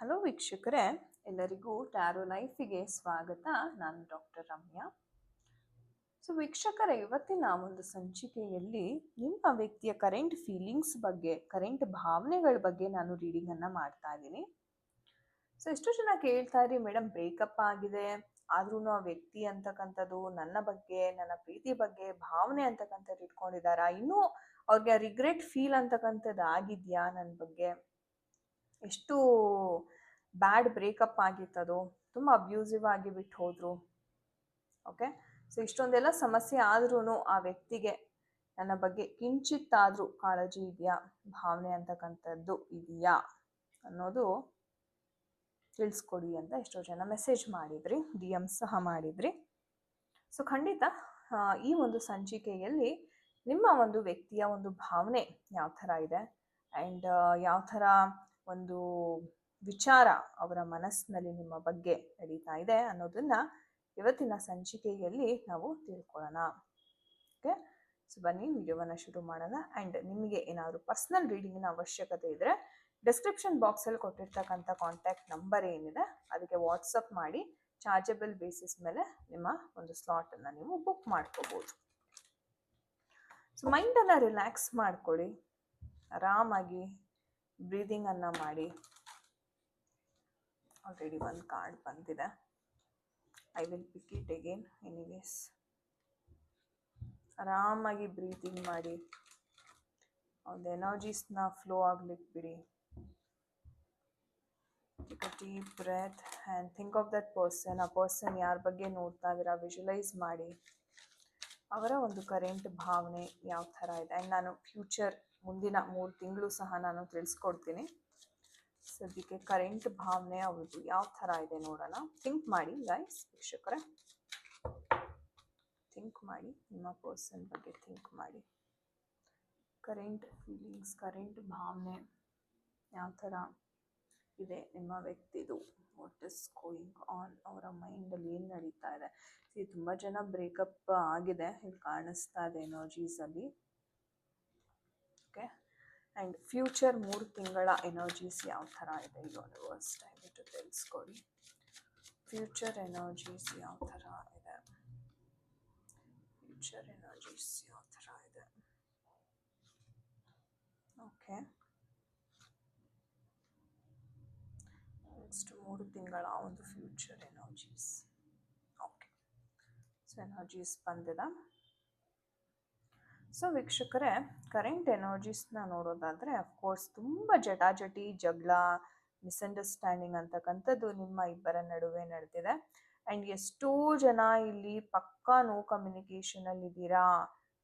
Hello ವೀಕ್ಷಕರೇ, ಎಲ್ಲರಿಗೂ taro ಲೈಫಿಗೆ ಸ್ವಾಗತ. ನಾನು ಡಾಕ್ಟರ್ ರಮ್ಯಾ. ಸೊ ವೀಕ್ಷಕರೇ, ಇವತ್ತಿನ ಒಂದು ಸಂಚಿಕೆಯಲ್ಲಿ ನಿಮ್ಮ ವ್ಯಕ್ತಿಯ ಕರೆಂಟ್ ಫೀಲಿಂಗ್ಸ್ ಬಗ್ಗೆ, ಕರೆಂಟ್ ಭಾವನೆಗಳ ಬಗ್ಗೆ ನಾನು ರೀಡಿಂಗ್ ಅನ್ನ ಮಾಡ್ತಾ ಇದ್ದೀನಿ. ಸೊ ಎಷ್ಟೋ ಜನ ಕೇಳ್ತಾ ಇರಿ ಮೇಡಮ್ ಬ್ರೇಕಪ್ ಆಗಿದೆ. ಆದ್ರೂ ಆ ವ್ಯಕ್ತಿ ಅಂತಕ್ಕಂಥದ್ದು ನನ್ನ ಬಗ್ಗೆ, ನನ್ನ ಪ್ರೀತಿ ಬಗ್ಗೆ, ಭಾವನೆ ಅಂತಕ್ಕಂಥದ್ದು ಇಟ್ಕೊಂಡಿದಾರಾ ಇನ್ನೂ ಅವ್ರಿಗೆ ರಿಗ್ರೆಟ್ ಫೀಲ್ ಅಂತಕ್ಕಂಥದ್ದು ಆಗಿದ್ಯಾ ನನ್ನ ಬಗ್ಗೆ? ಎಷ್ಟು ಬ್ಯಾಡ್ ಬ್ರೇಕಪ್ ಆಗಿತ್ತದು. ತುಂಬ ಅಬ್ಯೂಸಿವ್ ಆಗಿ ಬಿಟ್ಟು ಹೋದರು. ಓಕೆ? ಸೊ, ಇಷ್ಟೊಂದೆಲ್ಲ ಸಮಸ್ಯೆ ಆದ್ರೂ ಆ ವ್ಯಕ್ತಿಗೆ ನನ್ನ ಬಗ್ಗೆ ಕಿಂಚಿತ್ತಾದರೂ ಕಾಳಜಿ ಇದೆಯಾ? ಭಾವನೆ ಅಂತಕ್ಕಂಥದ್ದು ಇದೆಯಾ? ಅನ್ನೋದು ತಿಳಿಸ್ಕೊಡಿ ಅಂತ ಎಷ್ಟೋ ಜನ ಮೆಸೇಜ್ ಮಾಡಿದ್ರಿ, ಡಿ ಎಂ ಸಹ ಮಾಡಿದ್ರಿ. ಸೊ, ಖಂಡಿತ ಈ ಒಂದು ಸಂಚಿಕೆಯಲ್ಲಿ ನಿಮ್ಮ ಒಂದು ವ್ಯಕ್ತಿಯ ಒಂದು ಭಾವನೆ ಯಾವ ಥರ ಇದೆ? ಆ್ಯಂಡ್ ಯಾವ ಥರ ಒಂದು ವಿಚಾರ ಅವರ ಮನಸ್ಸಿನಲ್ಲಿ ನಿಮ್ಮ ಬಗ್ಗೆ ನಡೀತಾ ಇದೆ ಅನ್ನೋದನ್ನ ಇವತ್ತಿನ ಸಂಚಿಕೆಯಲ್ಲಿ ನಾವು ತಿಳ್ಕೊಳ್ಳೋಣ. ಓಕೆ ಸೊ ಬನ್ನಿ, ವಿಡಿಯೋವನ್ನು ಶುರು ಮಾಡೋಣ. ಆ್ಯಂಡ್ ನಿಮಗೆ ಏನಾದರೂ ಪರ್ಸ್ನಲ್ ರೀಡಿಂಗಿನ ಅವಶ್ಯಕತೆ ಇದ್ದರೆ ಡಿಸ್ಕ್ರಿಪ್ಷನ್ ಬಾಕ್ಸಲ್ಲಿ ಕೊಟ್ಟಿರ್ತಕ್ಕಂಥ ಕಾಂಟ್ಯಾಕ್ಟ್ ನಂಬರ್ ಏನಿದೆ, ಅದಕ್ಕೆ ವಾಟ್ಸಪ್ ಮಾಡಿ ಚಾರ್ಜಬಲ್ ಬೇಸಿಸ್ ಮೇಲೆ ನಿಮ್ಮ ಒಂದು ಸ್ಲಾಟನ್ನು ನೀವು ಬುಕ್ ಮಾಡ್ಕೋಬೋದು. ಸೊ ಮೈಂಡನ್ನು ರಿಲ್ಯಾಕ್ಸ್ ಮಾಡ್ಕೊಳ್ಳಿ. ಆರಾಮಾಗಿ ಬ್ರೀದಿಂಗನ್ನು ಮಾಡಿ ಆಲ್ರೆಡಿ ಒಂದು ಕಾರ್ಡ್ ಬಂದಿದೆ. I will pick it again anyways ಆರಾಮಾಗಿ ಬ್ರೀತಿಂಗ್ ಮಾಡಿ. ಒಂದು ಎನರ್ಜೀಸ್ನ ಫ್ಲೋ ಆಗ್ಲಿಕ್ಕೆ ಬಿಡಿ. Deep breath and think of that person ಆ ಪರ್ಸನ್ ಯಾರ ಬಗ್ಗೆ ನೋಡ್ತಾ ಇದ್ದೀರಾ? ವಿಜುವಲೈಸ್ ಮಾಡಿ. ಅವರ ಒಂದು ಕರೆಂಟ್ ಭಾವನೆ ಯಾವ ಥರ ಇದೆ? ಆ್ಯಂಡ್ ನಾನು ಫ್ಯೂಚರ್ ಮುಂದಿನ ಮೂರು ತಿಂಗಳು ಸಹ ನಾನು ತಿಳಿಸ್ಕೊಡ್ತೀನಿ. ಸದ್ಯಕ್ಕೆ ಕರೆಂಟ್ ಭಾವನೆ ಅವ್ರದ್ದು ಯಾವ ಥರ ಇದೆ ನೋಡೋಣ. ಥಿಂಕ್ ಮಾಡಿ ಗೈಸ್ ವೀಕ್ಷಕರೇ. ಥಿಂಕ್ ಮಾಡಿ, ನಿಮ್ಮ ಪರ್ಸನ್ ಬಗ್ಗೆ ಥಿಂಕ್ ಮಾಡಿ. ಕರೆಂಟ್ ಫೀಲಿಂಗ್ಸ್ ಕರೆಂಟ್ ಭಾವನೆ ಯಾವ ಥರ ಇದೆ. ನಿಮ್ಮ ವ್ಯಕ್ತಿದು ವಾಟ್ ಇಸ್ ಗೋಯಿಂಗ್ ಆನ್ ಅವರ ಮೈಂಡಲ್ಲಿ ಏನು ನಡೀತಾ ಇದೆ? ಸಿ ತುಂಬ ಜನ ಬ್ರೇಕಪ್ ಆಗಿದೆ. ಇಲ್ಲಿ ಕಾಣಿಸ್ತಾ ಇದೆ ಎನರ್ಜೀಸಲ್ಲಿ ಓಕೆ ಆ್ಯಂಡ್ ಫ್ಯೂಚರ್ ಮೂರು ತಿಂಗಳ ಎನರ್ಜೀಸ್ ಯಾವ ಥರ ಇದೆ? ಯೂನಿವರ್ಸ್ ದಯವಿಟ್ಟು ತಿಳಿಸ್ಕೊಡಿ. ಫ್ಯೂಚರ್ ಎನರ್ಜೀಸ್ ಯಾವ ಥರ ಇದೆ? ಫ್ಯೂಚರ್ ಎನರ್ಜೀಸ್ ಯಾವ ಥರ ಇದೆ? ಓಕೆ ನೆಕ್ಸ್ಟ್ ಮೂರು ತಿಂಗಳ ಒಂದು future energies okay so energies ಬಂದಿದೆ. ಸೊ ವೀಕ್ಷಕರೇ ಕರೆಂಟ್ ಎನರ್ಜೀಸ್ನ ನೋಡೋದಾದರೆ ಅಫ್ಕೋರ್ಸ್ ತುಂಬ ಜಟಾಜಟಿ, ಜಗಳ ಮಿಸ್ಅಂಡರ್ಸ್ಟ್ಯಾಂಡಿಂಗ್ ಅಂತಕ್ಕಂಥದ್ದು ನಿಮ್ಮ ಇಬ್ಬರ ನಡುವೆ ನಡೆದಿದೆ. ಆ್ಯಂಡ್ ಎಷ್ಟೋ ಜನ ಇಲ್ಲಿ ಪಕ್ಕಾ ನೋ ಕಮ್ಯುನಿಕೇಷನಲ್ಲಿ ಇದ್ದೀರಾ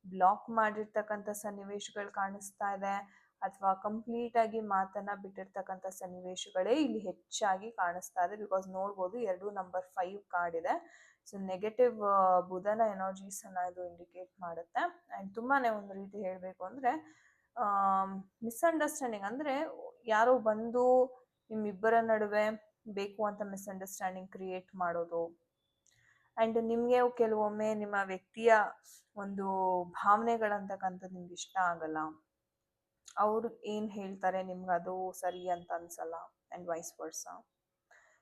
ಬ್ಲಾಕ್ ಮಾಡಿರ್ತಕ್ಕಂಥ ಸನ್ನಿವೇಶಗಳು ಕಾಣಿಸ್ತಾ ಇದೆ. ಅಥವಾ ಕಂಪ್ಲೀಟ್ ಆಗಿ ಮಾತನ್ನ ಬಿಟ್ಟಿರ್ತಕ್ಕಂಥ ಸನ್ನಿವೇಶಗಳೇ ಇಲ್ಲಿ ಹೆಚ್ಚಾಗಿ ಕಾಣಿಸ್ತಾ ಇದೆ. ಬಿಕಾಸ್ ನೋಡ್ಬೋದು ಎರಡು ನಂಬರ್ ಫೈವ್ ಕಾರ್ಡ್ ಇದೆ. ಸೊ ನೆಗೆಟಿವ್ ಬುಧನ ಎನರ್ಜೀಸ್ ಅನ್ನ ಇದು ಇಂಡಿಕೇಟ್ ಮಾಡುತ್ತೆ. ಆ್ಯಂಡ್ ತುಂಬಾನೇ ಒಂದು ರೀತಿ ಹೇಳಬೇಕು ಅಂದ್ರೆ ಮಿಸ್ಅಂಡರ್ಸ್ಟ್ಯಾಂಡಿಂಗ್ ಅಂದ್ರೆ ಯಾರೋ ಬಂದು ನಿಮ್ಮಿಬ್ಬರ ನಡುವೆ ಬೇಕು ಅಂತ ಮಿಸ್ಅಂಡರ್ಸ್ಟ್ಯಾಂಡಿಂಗ್ ಕ್ರಿಯೇಟ್ ಮಾಡೋದು. ಆ್ಯಂಡ್ ನಿಮಗೆ ಕೆಲವೊಮ್ಮೆ ನಿಮ್ಮ ವ್ಯಕ್ತಿಯ ಒಂದು ಭಾವನೆಗಳಂತಕ್ಕಂಥದ್ದು ನಿಮ್ಗೆ ಇಷ್ಟ ಆಗಲ್ಲ. ಅವ್ರು ಏನು ಹೇಳ್ತಾರೆ ನಿಮ್ಗೆ ಅದು ಸರಿ ಅಂತ ಅನ್ಸಲ್ಲ ಆ್ಯಂಡ್ ವೈಸ್ ವರ್ಸ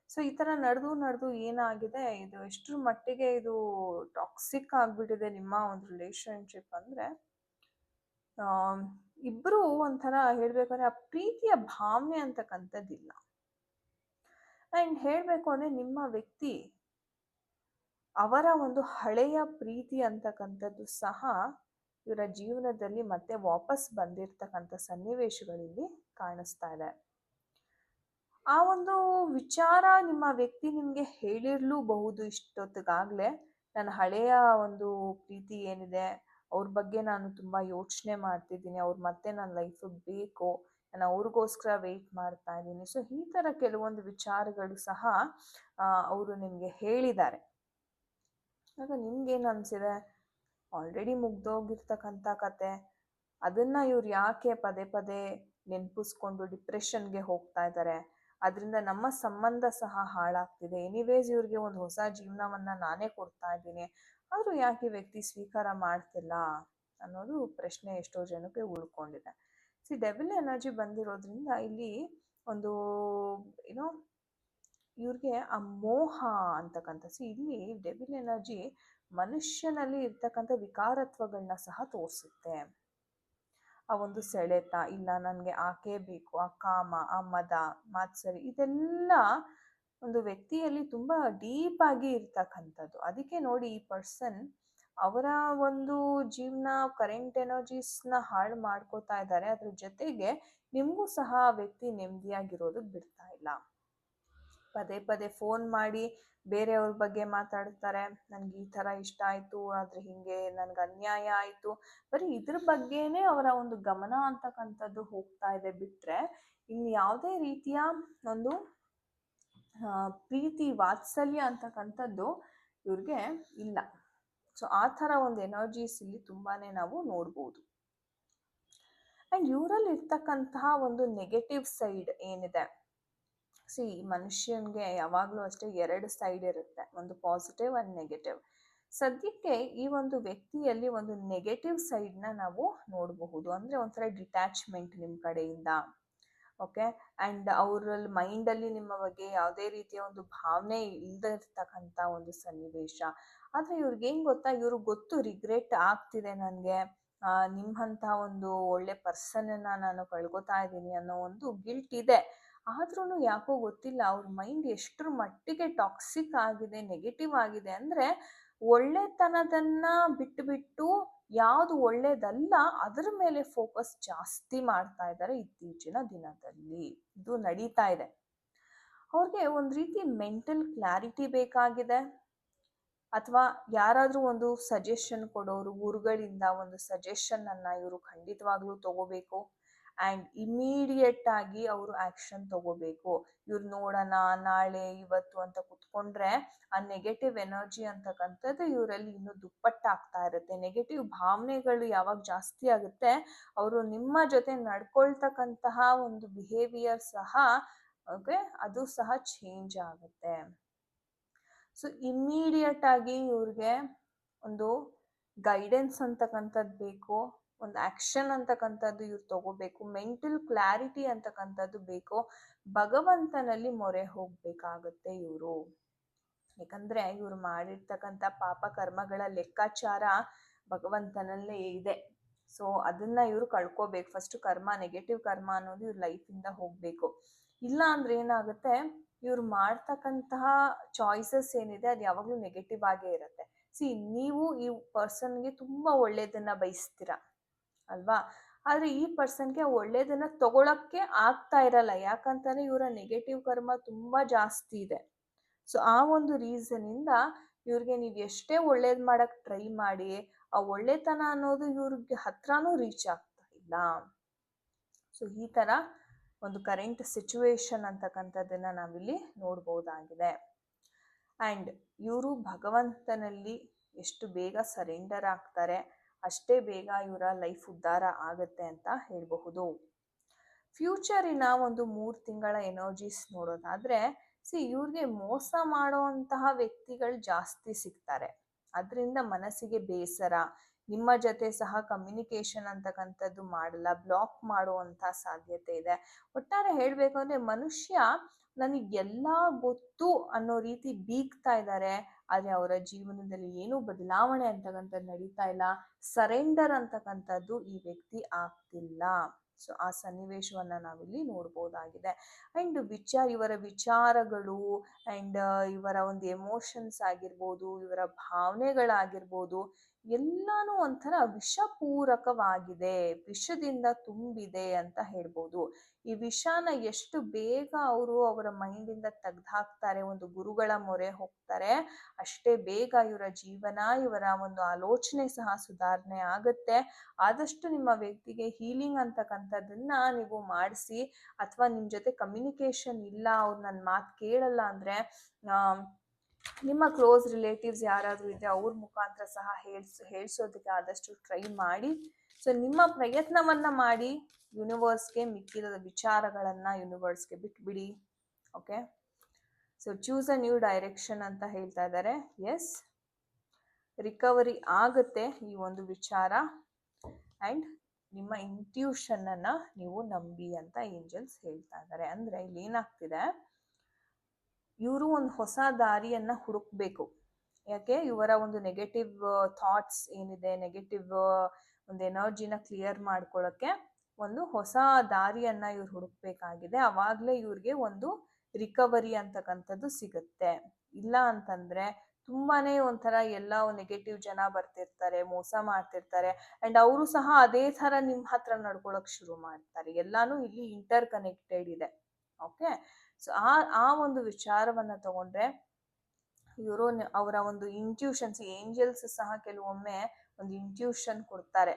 ಸೊ ಈ ಥರ ನಡೆದು ನಡೆದು ಏನಾಗಿದೆ, ಇದು ಎಷ್ಟರ ಮಟ್ಟಿಗೆ ಇದು ಟಾಕ್ಸಿಕ್ ಆಗಿಬಿಟ್ಟಿದೆ ನಿಮ್ಮ ಒಂದು ರಿಲೇಶನ್ಶಿಪ್ ಅಂದರೆ ಇಬ್ಬರು ಒಂಥರ ಹೇಳ್ಬೇಕಂದ್ರೆ ಆ ಪ್ರೀತಿಯ ಭಾವನೆ ಅಂತಕ್ಕಂಥದ್ದಿಲ್ಲ ಆ್ಯಂಡ್ ಹೇಳಬೇಕು ಅಂದರೆ ನಿಮ್ಮ ವ್ಯಕ್ತಿ ಅವರ ಒಂದು ಹಳೆಯ ಪ್ರೀತಿ ಅಂತಕ್ಕಂಥದ್ದು ಸಹ ಇವರ ಜೀವನದಲ್ಲಿ ಮತ್ತೆ ವಾಪಸ್ ಬಂದಿರ್ತಕ್ಕಂಥ ಸನ್ನಿವೇಶಗಳಲ್ಲಿ ಕಾಣಿಸ್ತಾ ಇದೆ. ಆ ಒಂದು ವಿಚಾರ ನಿಮ್ಮ ವ್ಯಕ್ತಿ ನಿಮಗೆ ಹೇಳಿರ್ಲೂಬಹುದು ಇಷ್ಟೊತ್ತಿಗಾಗಲೇ. ನನ್ನ ಹಳೆಯ ಒಂದು ಪ್ರೀತಿ ಏನಿದೆ, ಅವ್ರ ಬಗ್ಗೆ ನಾನು ತುಂಬ ಯೋಚನೆ ಮಾಡ್ತಿದ್ದೀನಿ, ಅವ್ರು ಮತ್ತೆ ನನ್ನ ಲೈಫ್ ಬೇಕು, ನಾನು ಅವ್ರಿಗೋಸ್ಕರ ವೆಯ್ಟ್ ಮಾಡ್ತಾ ಇದ್ದೀನಿ. ಸೊ ಈ ಥರ ಕೆಲವೊಂದು ವಿಚಾರಗಳು ಸಹ ಅವರು ನಿಮಗೆ ಹೇಳಿದ್ದಾರೆ. ಆಗ ನಿಮ್ಗೇನು ಅನಿಸಿದೆ? ಆಲ್ರೆಡಿ ಮುಗ್ದೋಗಿರ್ತಕ್ಕಂಥ ಕತೆ. ಅದನ್ನ ಇವ್ರು ಯಾಕೆ ಪದೇ ಪದೇ ನೆನಪಿಸ್ಕೊಂಡು ಡಿಪ್ರೆಷನ್ಗೆ ಹೋಗ್ತಾ ಇದ್ದಾರೆ ಅದರಿಂದ ನಮ್ಮ ಸಂಬಂಧ ಸಹ ಹಾಳಾಗ್ತಿದೆ. ಎನಿವೇಸ್ ಇವ್ರಿಗೆ ಒಂದು ಹೊಸ ಜೀವನವನ್ನ ನಾನೇ ಕೊಡ್ತಾ ಇದ್ದೀನಿ. ಆದರೂ ಯಾಕೆ ವ್ಯಕ್ತಿ ಸ್ವೀಕಾರ ಮಾಡ್ತಿಲ್ಲ ಅನ್ನೋದು ಪ್ರಶ್ನೆ ಎಷ್ಟೋ ಜನಕ್ಕೆ ಉಳ್ಕೊಂಡಿದೆ. ಸಿ ಡೆವಿಲ್ ಎನರ್ಜಿ ಬಂದಿರೋದ್ರಿಂದ ಇಲ್ಲಿ ಒಂದು ಏನೋ ಇವ್ರಿಗೆ ಆ ಮೋಹ ಅಂತಕ್ಕಂಥ ಸಿ ಇಲ್ಲಿ ಡೆವಿಲ್ ಎನರ್ಜಿ ಮನುಷ್ಯನಲ್ಲಿ ಇರ್ತಕ್ಕಂಥ ವಿಕಾರತ್ವಗಳನ್ನ ಸಹ ತೋರಿಸುತ್ತೆ. ಆ ಒಂದು ಸೆಳೆತ, ಇಲ್ಲ ನನಗೆ ಆಕೆ ಬೇಕು, ಆ ಕಾಮ, ಆ ಮದ ಮಾತ್ಸರಿ ಇದೆಲ್ಲ ಒಂದು ವ್ಯಕ್ತಿಯಲ್ಲಿ ತುಂಬ ಡೀಪ್ ಆಗಿ ಇರ್ತಕ್ಕಂಥದ್ದು. ಅದಕ್ಕೆ ನೋಡಿ ಈ ಪರ್ಸನ್ ಅವರ ಒಂದು ಜೀವನ, ಕರೆಂಟ್ ಎನರ್ಜೀಸ್ನ ಹಾಳು ಮಾಡ್ಕೋತಾ ಇದ್ದಾರೆ. ಅದ್ರ ಜೊತೆಗೆ ನಿಮಗೂ ಸಹ ಆ ವ್ಯಕ್ತಿ ನೆಮ್ಮದಿಯಾಗಿರೋದಕ್ಕೆ ಬಿಡ್ತಾ ಇಲ್ಲ. ಪದೇ ಪದೇ ಫೋನ್ ಮಾಡಿ ಬೇರೆಯವ್ರ ಬಗ್ಗೆ ಮಾತಾಡ್ತಾರೆ ನನಗೆ ಈ ಥರ ಇಷ್ಟ ಆಯಿತು, ಆದರೆ ಹೀಗೆ ನನಗೆ ಅನ್ಯಾಯ ಆಯಿತು. ಬರೀ ಇದ್ರ ಬಗ್ಗೆನೇ ಅವರ ಒಂದು ಗಮನ ಅಂತಕ್ಕಂಥದ್ದು ಹೋಗ್ತಾ ಇದೆ. ಬಿಟ್ಟರೆ ಇನ್ನು ಯಾವುದೇ ರೀತಿಯ ಒಂದು ಪ್ರೀತಿ, ವಾತ್ಸಲ್ಯ ಅಂತಕ್ಕಂಥದ್ದು ಇವ್ರಿಗೆ ಇಲ್ಲ. ಸೊ ಆ ಥರ ಒಂದು ಎನರ್ಜೀಸ್ ಇಲ್ಲಿ ತುಂಬಾ ನಾವು ನೋಡ್ಬೋದು. ಆ್ಯಂಡ್ ಇವರಲ್ಲಿ ಇರ್ತಕ್ಕಂತಹ ಒಂದು ನೆಗೆಟಿವ್ ಸೈಡ್ ಏನಿದೆ? ಸಿ ಮನುಷ್ಯನಿಗೆ ಯಾವಾಗಲೂ ಅಷ್ಟೇ ಎರಡು ಸೈಡ್ ಇರುತ್ತೆ, ಒಂದು ಪಾಸಿಟಿವ್ ಆ್ಯಂಡ್ ನೆಗೆಟಿವ್ ಸದ್ಯಕ್ಕೆ ಈ ಒಂದು ವ್ಯಕ್ತಿಯಲ್ಲಿ ಒಂದು ನೆಗೆಟಿವ್ ಸೈಡ್ನ ನಾವು ನೋಡಬಹುದು. ಅಂದರೆ ಒಂಥರ ಡಿಟ್ಯಾಚ್ಮೆಂಟ್ ನಿಮ್ಮ ಕಡೆಯಿಂದ ಓಕೆ ಆ್ಯಂಡ್ ಅವರಲ್ಲಿ ಮೈಂಡಲ್ಲಿ ನಿಮ್ಮ ಬಗ್ಗೆ ಯಾವುದೇ ರೀತಿಯ ಒಂದು ಭಾವನೆ ಇಲ್ಲದಿರ್ತಕ್ಕಂಥ ಒಂದು ಸನ್ನಿವೇಶ. ಆದರೆ ಇವ್ರಿಗೆ ಏನು ಗೊತ್ತಾ? ಇವ್ರಿಗೆ ಗೊತ್ತು ರಿಗ್ರೆಟ್ ಆಗ್ತಿದೆ ನನಗೆ. ನಿಮ್ಮಂಥ ಒಂದು ಒಳ್ಳೆ ಪರ್ಸನನ್ನು ನಾನು ಕಳ್ಕೊತಾ ಇದ್ದೀನಿ ಅನ್ನೋ ಒಂದು ಗಿಲ್ಟ್ ಇದೆ. ಆದ್ರೂ ಯಾಕೋ ಗೊತ್ತಿಲ್ಲ, ಅವ್ರ ಮೈಂಡ್ ಎಷ್ಟರ ಮಟ್ಟಿಗೆ ಟಾಕ್ಸಿಕ್ ಆಗಿದೆ ನೆಗೆಟಿವ್ ಆಗಿದೆ ಅಂದರೆ ಒಳ್ಳೆತನದನ್ನ ಬಿಟ್ಟುಬಿಟ್ಟು ಬಿಟ್ಟು ಯಾವುದು ಒಳ್ಳೇದಲ್ಲ ಅದರ ಮೇಲೆ ಫೋಕಸ್ ಜಾಸ್ತಿ ಮಾಡ್ತಾ ಇದ್ದಾರೆ ಇತ್ತೀಚಿನ ದಿನದಲ್ಲಿ. ಇದು ನಡೀತಾ ಇದೆ. ಅವ್ರಿಗೆ ಒಂದು ರೀತಿ ಮೆಂಟಲ್ ಕ್ಲಾರಿಟಿ ಬೇಕಾಗಿದೆ. ಅಥವಾ ಯಾರಾದರೂ ಒಂದು ಸಜೆಷನ್ ಕೊಡೋರು ಗುರುಗಳಿಂದ ಒಂದು ಸಜೆಷನ್ ಅನ್ನ ಇವರು ಖಂಡಿತವಾಗ್ಲೂ ತಗೋಬೇಕು. ಆ್ಯಂಡ್ ಇಮಿಡಿಯೇಟ್ ಆಗಿ ಅವರು ಆ್ಯಕ್ಷನ್ ತಗೋಬೇಕು. ಇವ್ರು ನೋಡೋಣ, ನಾಳೆ, ಇವತ್ತು ಅಂತ ಕುತ್ಕೊಂಡ್ರೆ ಆ ನೆಗೆಟಿವ್ ಎನರ್ಜಿ ಅಂತಕ್ಕಂಥದ್ದು ಇವರಲ್ಲಿ ಇನ್ನೂ ದುಪ್ಪಟ್ಟಾಗ್ತಾ ಇರುತ್ತೆ. ನೆಗೆಟಿವ್ ಭಾವನೆಗಳು ಯಾವಾಗ ಜಾಸ್ತಿ ಆಗುತ್ತೆ, ಅವರು ನಿಮ್ಮ ಜೊತೆ ನಡ್ಕೊಳ್ತಕ್ಕಂತಹ ಒಂದು ಬಿಹೇವಿಯರ್ ಸಹ ಓಕೆ ಅದು ಸಹ ಚೇಂಜ್ ಆಗುತ್ತೆ. ಸೊ ಇಮ್ಮಿಡಿಯೇಟ್ ಆಗಿ ಇವ್ರಿಗೆ ಒಂದು ಗೈಡೆನ್ಸ್ ಅಂತಕ್ಕಂಥದ್ದು ಬೇಕು. ಒಂದು ಆ್ಯಕ್ಷನ್ ಅಂತಕ್ಕಂಥದ್ದು ಇವ್ರು ತಗೋಬೇಕು ಮೆಂಟಲ್ ಕ್ಲಾರಿಟಿ ಅಂತಕ್ಕಂಥದ್ದು ಬೇಕು, ಭಗವಂತನಲ್ಲಿ ಮೊರೆ ಹೋಗಬೇಕಾಗತ್ತೆ ಇವರು. ಯಾಕಂದ್ರೆ ಇವ್ರು ಮಾಡಿರ್ತಕ್ಕಂಥ ಪಾಪ ಕರ್ಮಗಳ ಲೆಕ್ಕಾಚಾರ ಭಗವಂತನಲ್ಲೇ ಇದೆ. ಸೊ ಅದನ್ನ ಇವರು ಕಳ್ಕೋಬೇಕು. ಫಸ್ಟ್ ಕರ್ಮ ನೆಗೆಟಿವ್ ಕರ್ಮ ಅನ್ನೋದು ಇವ್ರ ಲೈಫಿಂದ ಹೋಗಬೇಕು. ಇಲ್ಲ ಅಂದ್ರೆ ಏನಾಗುತ್ತೆ, ಇವ್ರು ಮಾಡ್ತಕ್ಕಂತಹ ಚಾಯ್ಸಸ್ ಏನಿದೆ, ಅದು ಯಾವಾಗಲೂ ನೆಗೆಟಿವ್ ಆಗೇ ಇರುತ್ತೆ. ಸಿ ನೀವು ಈ ಪರ್ಸನ್ಗೆ ತುಂಬ ಒಳ್ಳೇದನ್ನ ಬಯಸ್ತೀರ. ಅಲ್ವಾ? ಆದರೆ ಈ ಪರ್ಸನ್ಗೆ ಒಳ್ಳೇದನ್ನ ತಗೊಳಕ್ಕೆ ಆಗ್ತಾ ಇರಲ್ಲ. ಯಾಕಂತಂದ್ರೆ ಇವರ ನೆಗೆಟಿವ್ ಕರ್ಮ ತುಂಬ ಜಾಸ್ತಿ ಇದೆ. ಸೊ ಆ ಒಂದು ರೀಸನಿಂದ ಇವ್ರಿಗೆ ನೀವು ಎಷ್ಟೇ ಒಳ್ಳೇದು ಮಾಡಕ್ ಟ್ರೈ ಮಾಡಿ, ಆ ಒಳ್ಳೆತನ ಅನ್ನೋದು ಇವ್ರಿಗೆ ಹತ್ರನೂ ರೀಚ್ ಆಗ್ತಾ ಇಲ್ಲ. ಸೊ ಈ ಥರ ಒಂದು ಕರೆಂಟ್ ಸಿಚುವೇಶನ್ ಅಂತಕ್ಕಂಥದ್ದನ್ನ ನಾವಿಲ್ಲಿ ನೋಡ್ಬೋದಾಗಿದೆ. ಆ್ಯಂಡ್ ಇವರು ಭಗವಂತನಲ್ಲಿ ಎಷ್ಟು ಬೇಗ ಸರೆಂಡರ್ ಆಗ್ತಾರೆ. ಅಷ್ಟೇ ಬೇಗ ಇವರ ಲೈಫ್ ಉದ್ಧಾರ ಆಗುತ್ತೆ ಅಂತ ಹೇಳಬಹುದು. ಫ್ಯೂಚರಿನ ಒಂದು ಮೂರು ತಿಂಗಳ ಎನರ್ಜೀಸ್ ನೋಡೋದಾದ್ರೆ ಸಿ ಇವ್ರಿಗೆ ಮೋಸ ಮಾಡುವಂತಹ ವ್ಯಕ್ತಿಗಳು ಜಾಸ್ತಿ ಸಿಗ್ತಾರೆ. ಅದರಿಂದ ಮನಸ್ಸಿಗೆ ಬೇಸರ, ನಿಮ್ಮ ಜೊತೆ ಸಹ ಕಮ್ಯುನಿಕೇಶನ್ ಅಂತಕ್ಕಂಥದ್ದು ಮಾಡಲ್ಲ ಬ್ಲಾಕ್ ಮಾಡುವಂಥ ಸಾಧ್ಯತೆ ಇದೆ. ಒಟ್ಟಾರೆ ಹೇಳಬೇಕು ಅಂದರೆ ಮನುಷ್ಯ ನನಗೆ ಎಲ್ಲ ಗೊತ್ತು ಅನ್ನೋ ರೀತಿ ಬೀಗ್ತಾ ಇದ್ದಾರೆ ಆದರೆ ಅವರ ಜೀವನದಲ್ಲಿ ಏನೂ ಬದಲಾವಣೆ ಅಂತಕ್ಕಂಥದ್ದು ನಡೀತಾ ಇಲ್ಲ. ಸರೆಂಡರ್ ಅಂತಕ್ಕಂಥದ್ದು ಈ ವ್ಯಕ್ತಿ ಆಗ್ತಿಲ್ಲ. ಸೊ, ಆ ಸನ್ನಿವೇಶವನ್ನ ನಾವಿಲ್ಲಿ ನೋಡ್ಬೋದಾಗಿದೆ. ಆ್ಯಂಡ್ ವಿಚಾರ, ಇವರ ವಿಚಾರಗಳು ಆ್ಯಂಡ್ ಇವರ ಒಂದು ಎಮೋಷನ್ಸ್ ಆಗಿರ್ಬೋದು, ಇವರ ಭಾವನೆಗಳಾಗಿರ್ಬೋದು ಎಲ್ಲಾನು ಒಂಥರ ವಿಷಪೂರಕವಾಗಿದೆ, ವಿಷದಿಂದ ತುಂಬಿದೆ ಅಂತ ಹೇಳ್ಬೋದು. ಈ ವಿಷನ ಎಷ್ಟು ಬೇಗ ಅವರು ಅವರ ಮೈಂಡಿಂದ ತೆಗ್ದಾಕ್ತಾರೆ ಒಂದು ಗುರುಗಳ ಮೊರೆ ಹೋಗ್ತಾರೆ, ಅಷ್ಟೇ ಬೇಗ ಇವರ ಜೀವನ, ಇವರ ಒಂದು ಆಲೋಚನೆ ಸಹ ಸುಧಾರಣೆ ಆಗುತ್ತೆ. ಆದಷ್ಟು ನಿಮ್ಮ ವ್ಯಕ್ತಿಗೆ ಹೀಲಿಂಗ್ ಅಂತಕ್ಕಂಥದ್ದನ್ನ ನೀವು ಮಾಡಿಸಿ, ಅಥವಾ ನಿಮ್ಮ ಜೊತೆ ಕಮ್ಯುನಿಕೇಶನ್ ಇಲ್ಲ, ಅವ್ರು ನನ್ನ ಮಾತು ಕೇಳಲ್ಲ ಅಂದರೆ ನಿಮ್ಮ ಕ್ಲೋಸ್ ರಿಲೇಟಿವ್ಸ್ ಯಾರಾದರೂ ಇದ್ದರೆ ಅವ್ರ ಮುಖಾಂತರ ಸಹ ಹೇಳ್ಸ್, ಹೇಳ್ಸೋದಕ್ಕೆ ಆದಷ್ಟು ಟ್ರೈ ಮಾಡಿ. ಸೊ, ನಿಮ್ಮ ಪ್ರಯತ್ನವನ್ನು ಮಾಡಿ, ಯೂನಿವರ್ಸ್ಗೆ ಮಿಕ್ಕಿದ ವಿಚಾರಗಳನ್ನು ಯೂನಿವರ್ಸ್ಗೆ ಬಿಟ್ಬಿಡಿ. Okay? So choose a new direction ಅಂತ ಹೇಳ್ತಾ ಇದ್ದಾರೆ ಎಸ್ ರಿಕವರಿ ಆಗುತ್ತೆ ಈ ಒಂದು ವಿಚಾರ. ಆ್ಯಂಡ್ ನಿಮ್ಮ ಇಂಟ್ಯೂಷನನ್ನು ನೀವು ನಂಬಿ ಅಂತ ಏಂಜಲ್ಸ್ ಹೇಳ್ತಾ ಇದ್ದಾರೆ ಅಂದರೆ ಇಲ್ಲಿ ಏನಾಗ್ತಿದೆ ಇವರು ಒಂದು ಹೊಸ ದಾರಿಯನ್ನ ಹುಡುಕ್ಬೇಕು. ಯಾಕೆ? ಇವರ ಒಂದು ನೆಗೆಟಿವ್ ಥಾಟ್ಸ್ ಏನಿದೆ? ನೆಗೆಟಿವ್ ಒಂದು ಎನರ್ಜಿನ ಕ್ಲಿಯರ್ ಮಾಡ್ಕೊಳ್ಳೋಕ್ಕೆ ಒಂದು ಹೊಸ ದಾರಿಯನ್ನ ಇವ್ರು ಹುಡುಕ್ಬೇಕಾಗಿದೆ. ಅವಾಗಲೇ ಇವ್ರಿಗೆ ಒಂದು ರಿಕವರಿ ಅಂತಕ್ಕಂಥದ್ದು ಸಿಗುತ್ತೆ. ಇಲ್ಲ ಅಂತಂದ್ರೆ ತುಂಬಾನೇ ಒಂಥರ ಎಲ್ಲ ನೆಗೆಟಿವ್ ಜನ ಬರ್ತಿರ್ತಾರೆ, ಮೋಸ ಮಾಡ್ತಿರ್ತಾರೆ. ಅಂಡ್ ಅವರು ಸಹ ಅದೇ ತರ ನಿಮ್ಮ ಹತ್ರ ನಡ್ಕೊಳಕ್ ಶುರು ಮಾಡ್ತಾರೆ. ಎಲ್ಲಾನು ಇಲ್ಲಿ ಇಂಟರ್ ಕನೆಕ್ಟೆಡ್ ಇದೆ. ಓಕೆ ಸೊ ಆ ಆ ಒಂದು ವಿಚಾರವನ್ನ ತಗೊಂಡ್ರೆ, ಇವರು ಅವರ ಒಂದು ಇಂಟ್ಯೂಷನ್ಸ್ ಏಂಜಲ್ಸ್ ಸಹ ಕೆಲವೊಮ್ಮೆ ಒಂದು ಇಂಟ್ಯೂಷನ್ ಕೊಡ್ತಾರೆ.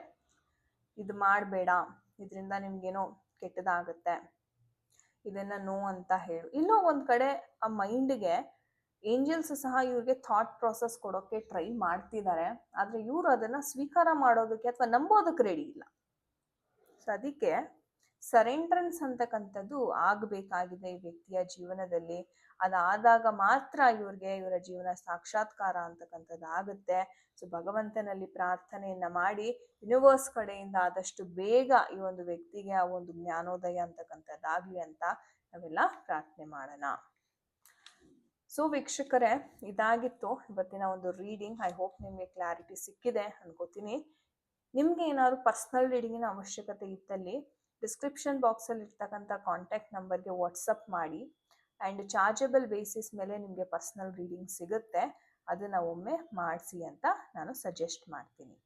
ಇದು ಮಾಡಬೇಡ, ಇದರಿಂದ ನಿಮ್ಗೇನೋ ಕೆಟ್ಟದಾಗುತ್ತೆ, ಇದನ್ನ ನೋ ಅಂತ ಹೇಳು. ಇನ್ನೂ ಒಂದು ಕಡೆ ಆ ಮೈಂಡ್ಗೆ ಏಂಜಲ್ಸ್ ಸಹ ಇವ್ರಿಗೆ ಥಾಟ್ ಪ್ರಾಸೆಸ್ ಕೊಡೋಕೆ ಟ್ರೈ ಮಾಡ್ತಿದ್ದಾರೆ ಆದ್ರೆ ಇವರು ಅದನ್ನ ಸ್ವೀಕಾರ ಮಾಡೋದಕ್ಕೆ ಅಥವಾ ನಂಬೋದಕ್ಕೆ ರೆಡಿ ಇಲ್ಲ. ಸೊ ಅದಕ್ಕೆ ಸರೆಂಡ್ರೆನ್ಸ್ ಅಂತಕ್ಕಂಥದ್ದು ಆಗಬೇಕಾಗಿದೆ ಈ ವ್ಯಕ್ತಿಯ ಜೀವನದಲ್ಲಿ. ಅದಾದಾಗ ಮಾತ್ರ ಇವ್ರಿಗೆ ಇವರ ಜೀವನ ಸಾಕ್ಷಾತ್ಕಾರ ಅಂತಕ್ಕಂಥದ್ದು ಆಗುತ್ತೆ. ಸೊ, ಭಗವಂತನಲ್ಲಿ ಪ್ರಾರ್ಥನೆಯನ್ನ ಮಾಡಿ ಯೂನಿವರ್ಸ್ ಕಡೆಯಿಂದ ಆದಷ್ಟು ಬೇಗ ಈ ಒಂದು ವ್ಯಕ್ತಿಗೆ ಆ ಒಂದು ಜ್ಞಾನೋದಯ ಅಂತಕ್ಕಂಥದ್ದಾಗ್ಲಿ ಅಂತ ನಾವೆಲ್ಲ ಪ್ರಾರ್ಥನೆ ಮಾಡೋಣ. ಸೊ, ವೀಕ್ಷಕರೇ, ಇದಾಗಿತ್ತು ಇವತ್ತಿನ ಒಂದು ರೀಡಿಂಗ್. ಐ ಹೋಪ್ ನಿಮಗೆ ಕ್ಲಾರಿಟಿ ಸಿಕ್ಕಿದೆ ಅನ್ಕೋತೀನಿ. ನಿಮ್ಗೆ ಏನಾದ್ರು ಪರ್ಸ್ನಲ್ ರೀಡಿಂಗಿನ ಅವಶ್ಯಕತೆ ಇದ್ದಲ್ಲಿ ಡಿಸ್ಕ್ರಿಪ್ಷನ್ ಬಾಕ್ಸಲ್ಲಿ ಇರ್ತಕ್ಕಂಥ ಕಾಂಟ್ಯಾಕ್ಟ್ ನಂಬರ್ಗೆ ವಾಟ್ಸಪ್ ಮಾಡಿ ಆ್ಯಂಡ್ ಚಾರ್ಜಬಲ್ ಬೇಸಿಸ್ ಮೇಲೆ ನಿಮಗೆ ಪರ್ಸ್ನಲ್ ರೀಡಿಂಗ್ ಸಿಗುತ್ತೆ. ಅದನ್ನು ಒಮ್ಮೆ ಮಾಡಿಸಿ ಅಂತ ನಾನು ಸಜೆಸ್ಟ್ ಮಾಡ್ತೀನಿ.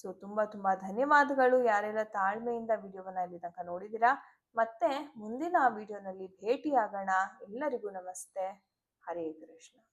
ಸೊ ತುಂಬ ತುಂಬ ಧನ್ಯವಾದಗಳು. ಯಾರೆಲ್ಲ ತಾಳ್ಮೆಯಿಂದ ವಿಡಿಯೋವನ್ನು ಇಲ್ಲಿ ತನಕ ನೋಡಿದ್ದೀರಾ? ಮತ್ತೆ ಮುಂದಿನ ವಿಡಿಯೋನಲ್ಲಿ ಭೇಟಿಯಾಗೋಣ. ಎಲ್ಲರಿಗೂ ನಮಸ್ತೆ. ಹರೇ ಕೃಷ್ಣ.